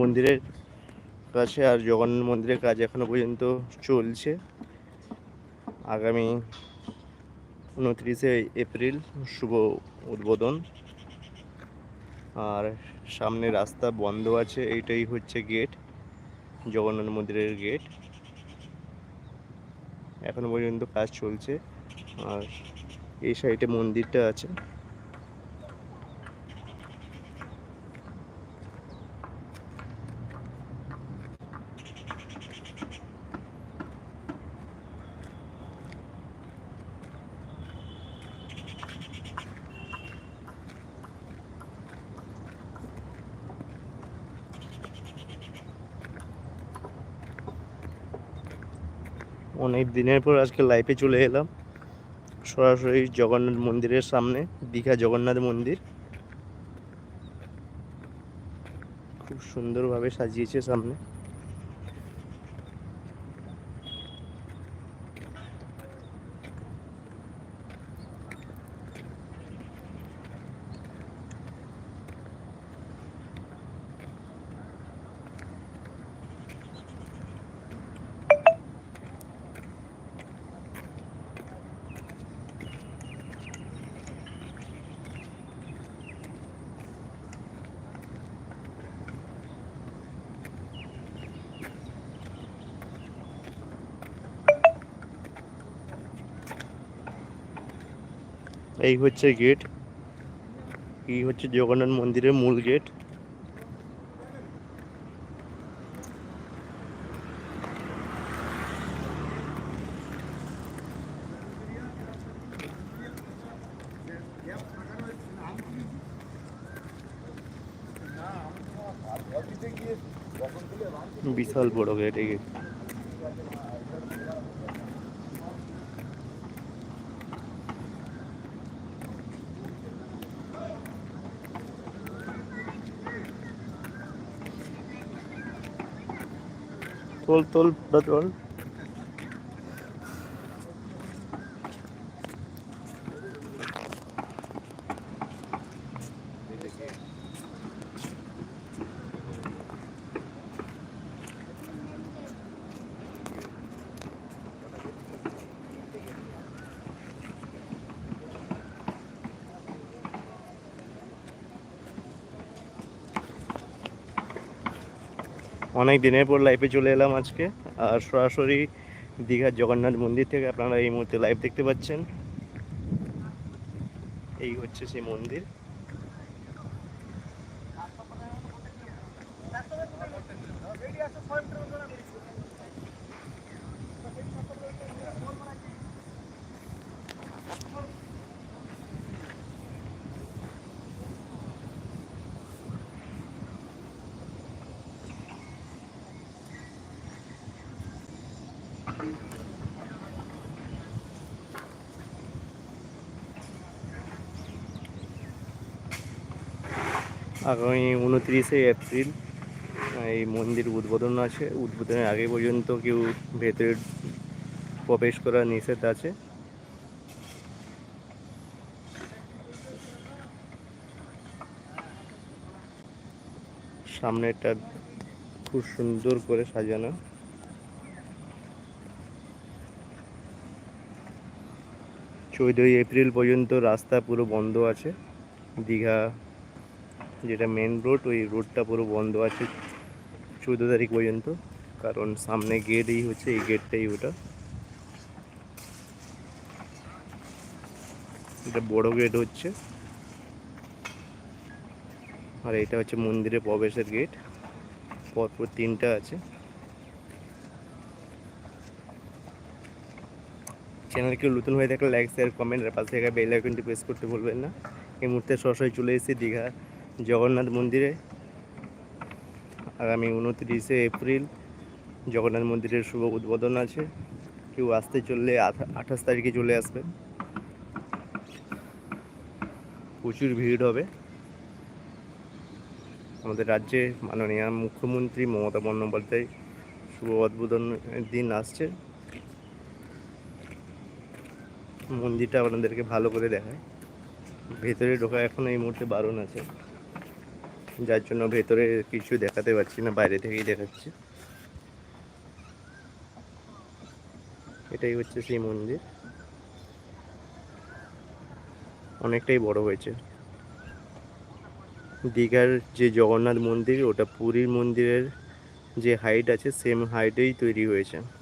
মন্দিরের কাছে আর জগন্নাথ মন্দিরের কাজ এখনও পর্যন্ত চলছে। আগামী উনত্রিশে এপ্রিল শুভ উদ্বোধন। আর সামনে রাস্তা বন্ধ আছে, এইটাই হচ্ছে গেট জগন্নাথ মন্দিরের গেট এখনও পর্যন্ত কাজ চলছে। আর এই সাইডে মন্দিরটা আছে। অনেক দিনের পর আজকে লাইফে চলে এলাম। সরাসরি জগন্নাথ মন্দিরের সামনে, দীঘা জগন্নাথ মন্দির। খুব সুন্দরভাবে সাজিয়েছে সামনে। এই হচ্ছে গেট এই হচ্ছে জগন্নাথ মন্দিরের মূল গেট বিশাল বড় গেট এই গেট tultul.org অনেক দিনের পর লাইভে চলে এলাম আজকে। আর সরাসরি দীঘার জগন্নাথ মন্দির থেকে আপনারা এই মুহূর্তে লাইভ দেখতে পাচ্ছেন। এই হচ্ছে সেই মন্দির। আগামী উনত্রিশে এপ্রিল এই মন্দির উদ্বোধন আছে। উদ্বোধনের আগে পর্যন্ত কেউ ভেতরে প্রবেশ করা নিষেধ আছে। সামনেটা খুব সুন্দর করে সাজানো। চৌদ্দই এপ্রিল পর্যন্ত রাস্তা পুরো বন্ধ আছে। দীঘা যেটা মেন রোড ওই রোডটা পুরো বন্ধ আছে চৌদ্দ তারিখ পর্যন্ত। কারণ সামনে গেটই হচ্ছে, এই গেটটাই ওটা। এটা বড় গেট হচ্ছে। আর এটা হচ্ছে মন্দিরে প্রবেশের গেট পরপর তিনটা আছে। চ্যানেল কেউ নতুন হয়ে থাকলে লাইক শেয়ার কমেন্ট আর পাশে থাকা বেল আইকনটি প্রেস করতে ভুলবেন না। এই মুহূর্তে সরাসরি চলে এসেছি দীঘা। জগন্নাথ মন্দিরে আগামী উনত্রিশে এপ্রিল জগন্নাথ মন্দিরের শুভ উদ্বোধন আছে। কেউ আসতে চললে আঠাশ তারিখে চলে আসবেন। প্রচুর ভিড় হবে। আমাদের রাজ্যে মাননীয় মুখ্যমন্ত্রী মমতা বন্দ্যোপাধ্যায় শুভ উদ্বোধনের দিন আসছে। মন্দিরটা আপনাদেরকে ভালো করে দেখায়। ভেতরে ঢোকা এখন এই মুহূর্তে বারণ আছে। যার জন্য ভেতরে কিছু দেখাতে পারছি না, বাইরে থেকেই দেখাচ্ছি। এটাই হচ্ছে সেই মন্দির। অনেকটাই বড় হয়েছে। দীঘার যে জগন্নাথ মন্দির, ওটা পুরীর মন্দিরের যে হাইট আছে সেম হাইটেই তৈরি হয়েছে।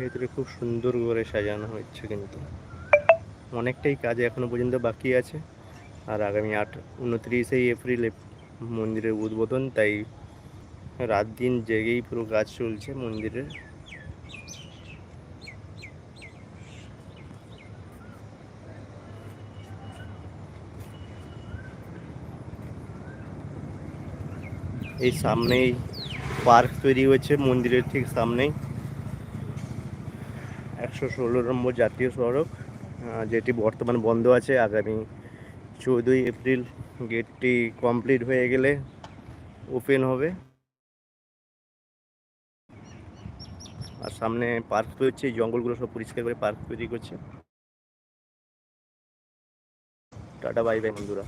ভেতরে খুব সুন্দর করে সাজানো হচ্ছে কিন্তু। অনেকটাই কাজ এখনও পর্যন্ত বাকি আছে। আর আগামী আট, উনত্রিশে এপ্রিল মন্দিরের উদ্বোধন, তাই রাত দিন জেগেই পুরো কাজ চলছে মন্দিরের। এই সামনেই পার্ক তৈরি হয়েছে মন্দিরের ঠিক সামনেই। একশো ষোলো নম্বর জাতীয় সড়ক যেটি বর্তমান বন্ধ আছে। আগামী চৌদ্দই এপ্রিল গেটটি কমপ্লিট হয়ে গেলে ওপেন হবে। আর সামনে পার্ক তৈরি হচ্ছে, জঙ্গলগুলো সব পরিষ্কার করে পার্ক তৈরি করছে। টাটা, বাই বাই বন্ধুরা।